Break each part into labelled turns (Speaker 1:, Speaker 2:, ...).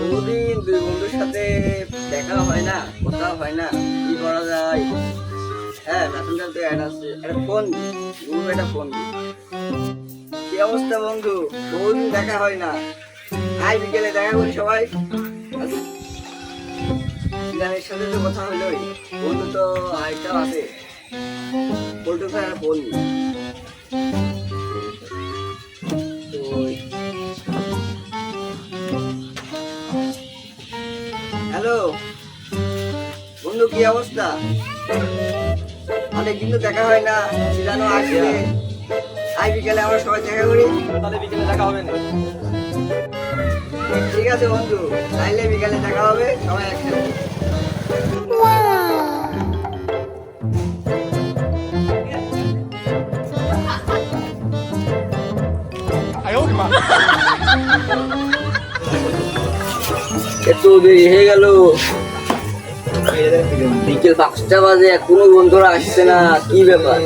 Speaker 1: বহুদিন দুই বন্ধুর সাথে দেখা হয় না, কথা হয় না, কি করা যায়? হ্যাঁ মেসেঞ্জার তো অ্যাড আছে। একটা ফোন গ্রুপে একটা ফোন কি অবস্থা, বন্ধু? বহুদিন দেখা হয় না। আজ বিকেলে দেখা করি সবাই। গানের সাথে তো কথা হলোই বন্ধু তো আরেকটাও আছে। স্যার ফোন বন্ধু কি অবস্থা? অনেক কিন্তু দেখা হয় না জানো আসবে আজ বিকেলে আমরা সবাই দেখা করি
Speaker 2: তাহলে বিকেলে দেখা হবে না।
Speaker 1: ঠিক আছে বন্ধু তাইলে বিকেলে দেখা হবে সবাই একসাথে। এত দেরি হয়ে গেল। বিকেল পাঁচটা বাজে এখনও বন্ধুরা আসছে না কি ব্যাপার?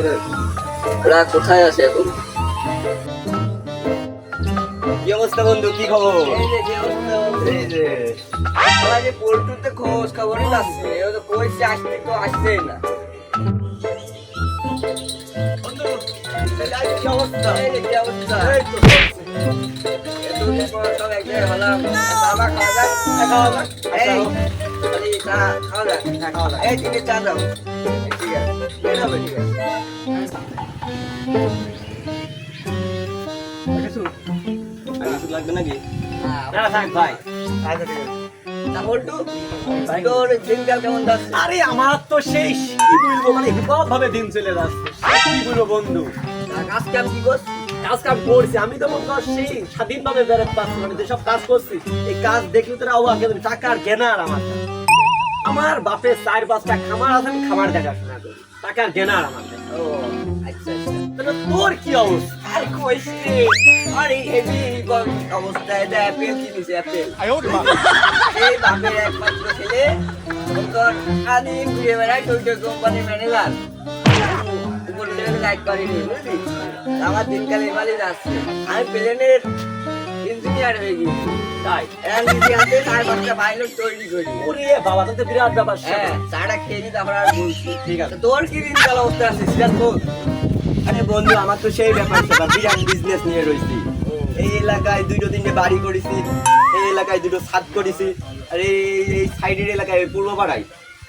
Speaker 1: ওরা কোথায় আছে এখন?
Speaker 2: কি অবস্থা বন্ধু কি খবর?
Speaker 1: খোঁজ খবরই ও তো কইছে আসতে তো আসছেই না।
Speaker 2: কি অবস্থা?
Speaker 1: এই যে, কি অবস্থা?
Speaker 2: এই তো। চলছে।
Speaker 1: এতদিন পর সব এক জায়গায় হলাম খাওয়া
Speaker 2: হবে
Speaker 1: এই। খালি
Speaker 2: আর আরে আমার তো সেই কি বলব মানে হিপহপ ভাবে দিন চলে যাচ্ছে কি বলব বন্ধু
Speaker 1: আর কাজ কাম কি করছ
Speaker 2: কাজ কাম করছি আমি তো মনে সেই স্বাধীনভাবে বেরোতে পারছি মানে যেসব কাজ করছি এই কাজ দেখলে তোরা যাবি। টাকার গেনার আমার। আমার বাপের চার পাঁচটা খামার আছে আমি খামার দেখাশোনা করি। টাকার গেনার আমার
Speaker 1: ও আচ্ছা আচ্ছা।
Speaker 2: তোর কি অবস্থা?
Speaker 1: আর কইস রে আরে হেভি অবস্থা এটা অ্যাপেল কিনেছে অ্যাপেল এই বাপের একমাত্র ছেলে তোর খালি ঘুরে বেড়ায় টোটো কোম্পানি ম্যানেজার। উপর লেভেলে লাইট করিনি বুঝলি? আমার দিনকাল যাচ্ছে। আমি প্লেনের ইঞ্জিনিয়ার হয়ে গেছি
Speaker 2: তাই।
Speaker 1: এখন নিজে হাতে পাইলট তৈরি করি।
Speaker 2: ওরে বাবা তো বিরাট ব্যাপার
Speaker 1: হ্যাঁ চাটা খেয়ে নি তারপর আর বলছি।
Speaker 2: ঠিক আছে।
Speaker 1: তোর কি দিনকাল অবস্থা আছে? সিরাজ বল।
Speaker 2: আরে বন্ধু আমার তো সেই ব্যাপার বিরাট বিজনেস নিয়ে রয়েছি। এই এলাকায় দুটো তিনটে বাড়ি করেছি এই এলাকায় দুটো ছাদ করেছি আর এই এই সাইডের এলাকায় পূর্ব পাড়ায়।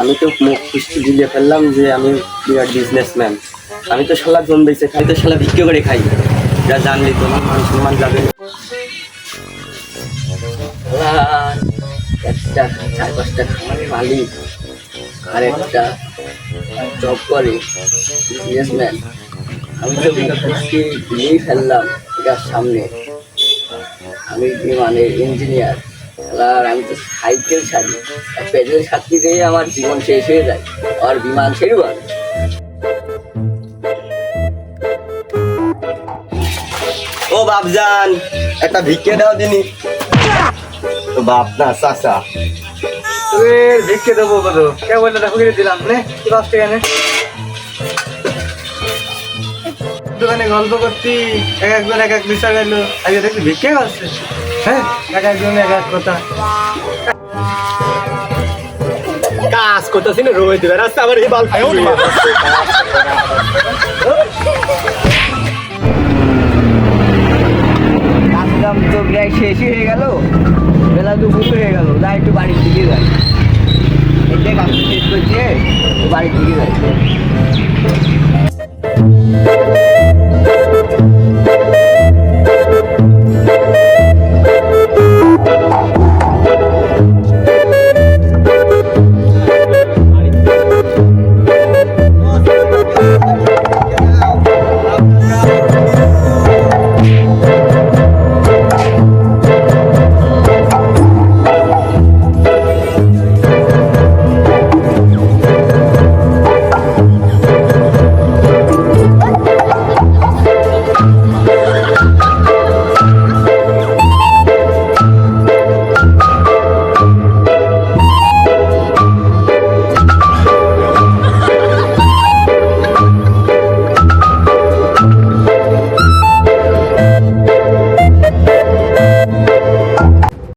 Speaker 2: আমি তো
Speaker 1: মুখ পুষ্টি বুঝে ফেললাম যে আমি বিরাট বিজনেসম্যান আমি তো শালা জম বেঁচে খাই তো শালা ভিক্ষে করে খাই। যা জানলি তোমার মান সম্মান যাবে। একটা, চার পাঁচটা খামারের মালিক আর একটা জব করে বিজনেসম্যান আমি তো পুষ্টি ভুলেই ফেললাম এটার সামনে। আমি বিমানের ইঞ্জিনিয়ার আর আমি তো সাইকেল আর পেডেল গিয়ে আমার জীবন শেষ হয়ে যায়। আর বিমান ছেড়ে আর
Speaker 2: ও বাপজান একটা ভিক্ষে দাও দিনি তো বাপ না চাচা।
Speaker 3: ভিক্ষে দেবো কত কে বললে দেখো দিলাম। নে কি পাঁচ টাকা নে দোকানে গল্প করতি এক একজন এক এক বিষয় গেল আজকে দেখছি ভিক্ষে করছে। হ্যাঁ এক একজন এক এক কথা।
Speaker 2: কাজ করতেছি না রোয়ে দেবে রাস্তা আবার এই বাল
Speaker 1: তো প্রায় শেষই হয়ে গেল। বেলা দুপুর হয়ে গেল। যাই একটু বাড়ির দিকে যাই। এতে কাজ শেষ করছে বাড়ির দিকে যাই।